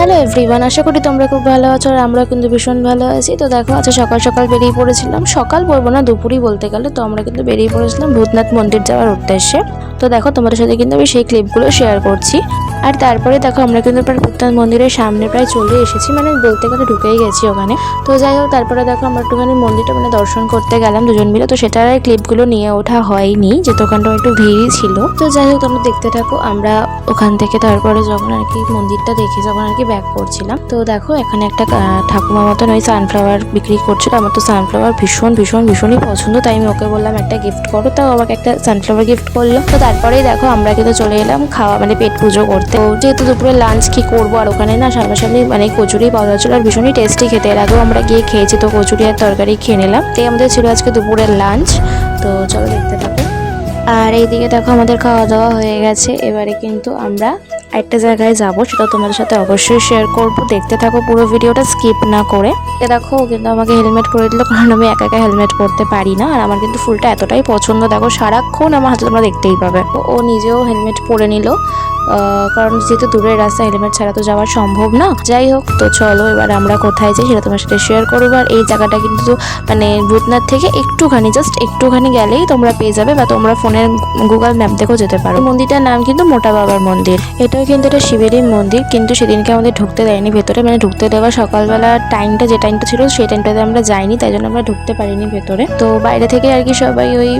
Hello everyone আশা করি তোমরা খুব ভালো আছো আর আমরা কিন্তু ভীষণ ভালো আছি। তো দেখো আচ্ছা সকাল সকাল বেরিয়ে পড়েছিলাম। সকাল বলব না, দুপুরই বলতে গেলে তো আমরা কিন্তু বেরিয়ে পড়েছিলাম ভূতনাথ মন্দির যাওয়ার উদ্দেশ্যে। তো দেখো, তোমাদের সাথে কিন্তু আমি সেই ক্লিপগুলো শেয়ার করছি। আর তারপরে দেখো আমরা কিন্তু প্রায় ভূতনাথ মন্দিরের সামনে প্রায় চলে এসেছি মানে বলতে গেলে ঢুকেই গেছি ওখানে। তো যাই হোক তারপরে দেখো আমরা একটুখানি মন্দিরটা মানে দর্শন করতে গেলাম দুজন মিলে। তো সেটার ক্লিপগুলো নিয়ে ওঠা হয়নি যেহেতু ওখানটা একটু ভিড়ই ছিল। তো যাই হোক তোমরা দেখতে থাকো আমরা ওখান থেকে তারপরে যখন আর কি মন্দিরটা দেখে যখন আর কি ব্যাক করছিলাম। তো দেখো এখানে একটা আহ, ঠাকুমার মতন ওই সানফ্লাওয়ার বিক্রি করছিল। আমার তো সানফ্লাওয়ার ভীষণ ভীষণ ভীষণই পছন্দ। তাই আমি ওকে বললাম একটা গিফট করো। তাও আমাকে একটা সানফ্লাওয়ার গিফট করল। তো তারপরেই দেখো আমরা কিন্তু চলে এলাম খাওয়া মানে পেট পুজো করতে। তো যেহেতু দুপুরে লাঞ্চ কি করব আর ওখানে না সামনাসামনি মানে কচুরি পাওয়া যাচ্ছিল আর ভীষণই টেস্টি খেতে। এর আগেও আমরা গিয়ে খেয়েছি তো কচুরি আর তরকারি খেয়ে নিলাম। তাই আমাদের ছিল আজকে দুপুরের লাঞ্চ তো চলো দেখতে থাকো। আর এইদিকে দেখো আমাদের খাওয়া দাওয়া হয়ে গেছে। এবারে কিন্তু আমরা একটা জায়গায় যাব, সেটা তোমাদের সাথে অবশ্যই শেয়ার করব। দেখতে থাকো পুরো ভিডিওটা স্কিপ না করে। দেখো কিন্তু আমাকে হেলমেট করে দিল, কারণ আমি একা একা হেলমেট পরতে পারি না। আর আমার কিন্তু ফুলটা এতটাই পছন্দ। দেখো, সারাক্ষণ আমার হাতে তোমরা দেখতেই পাবে। ও নিজেও হেলমেট পরে নিল। কারণ যেহেতু দূরের রাস্তা হেলমেট ছাড়া তো যাওয়া সম্ভব না। যাই হোক, তো চলো, এবার আমরা কোথায় যাই সেটা তোমার সাথে শেয়ার করব। আর এই জায়গাটা কিন্তু মানে ভূতনাথ থেকে একটুখানি জাস্ট একটুখানি গেলেই তোমরা পেয়ে যাবে, বা তোমরা ফোনের গুগল ম্যাপ দেখেও যেতে পারো। মন্দিরটার নাম কিন্তু মোটা বাবার মন্দির। এটাও কিন্তু এটা শিবেরই মন্দির, কিন্তু সেদিনকে আমাদের ঢুকতে দেয়নি ভেতরে। মানে ঢুকতে দেওয়া সকালবেলা টাইমটা যে টাইমটা ছিল, সেই টাইমটাতে আমরা যাইনি, তাই জন্য আমরা ঢুকতে পারিনি ভেতরে। তো বাইরে থেকে আর কি সবাই ওই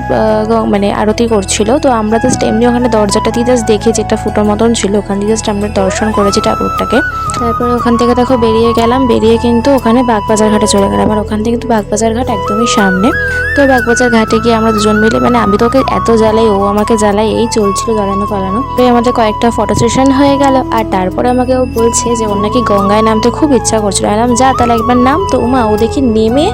মানে আরতি করছিল। তো আমরা জাস্ট এমনি ওখানে দরজাটা দিয়ে জাস্ট দেখেছি, একটা ফুটোর মতন ছিল। ওখান দিয়ে জাস্ট আমরা দর্শন করেছি ঠাকুরটাকে। তারপরে ওখান থেকে দেখো বেরিয়ে গেলাম। বেরিয়ে কিন্তু ওখানে বাগবাজার ঘাটে চলে গেলাম। আর ওখান থেকে কিন্তু বাগবাজার ঘাট একদমই সামনে। তো বাগবাজার ঘাটে গিয়ে আমরা দুজন মিলে মানে আমি তো ওকে এত জ্বালাই, ও আমাকে জ্বালাই, এই চলছিল জ্বালানো পালানো তো আমাদের কয়েকটা ফটো সেশন হয়ে গেল। আর তারপরে আমাকে ও বলছে যে ওর নাকি গঙ্গায় নামতে খুব ইচ্ছা করছিল। আমি যা, তাহলে একবার নাম তো, উমা। ও দেখি নেমে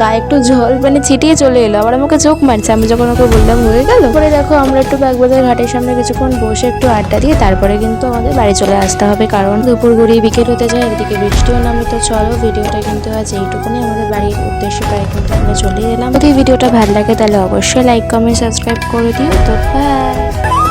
গায়ে একটু জল মানে ছিটিয়ে চলে এলো। আবার আমাকে চোখ মারছে। আমি যখন ওকে বললাম, হয়ে গেল? পরে দেখো আমরা একটু বাগবাজার ঘাটের সামনে কিছুক্ষণ বসে একটু আড্ডা দিয়ে তারপরে কিন্তু আমাদের বাড়ি চলে আসতে হবে। কারণ দুপুর গড়িয়ে বিকেল হতে যায়, এদিকে বৃষ্টিও নামে তো চলো, ভিডিওটা কিন্তু আজ এইটুকুনি। আমাদের বাড়ির উদ্দেশ্যে প্রায় কিন্তু আমরা চলে এলাম। ভিডিওটা ভালো লাগে তাহলে অবশ্যই লাইক কমেন্ট সাবস্ক্রাইব করে দিও। তো বাই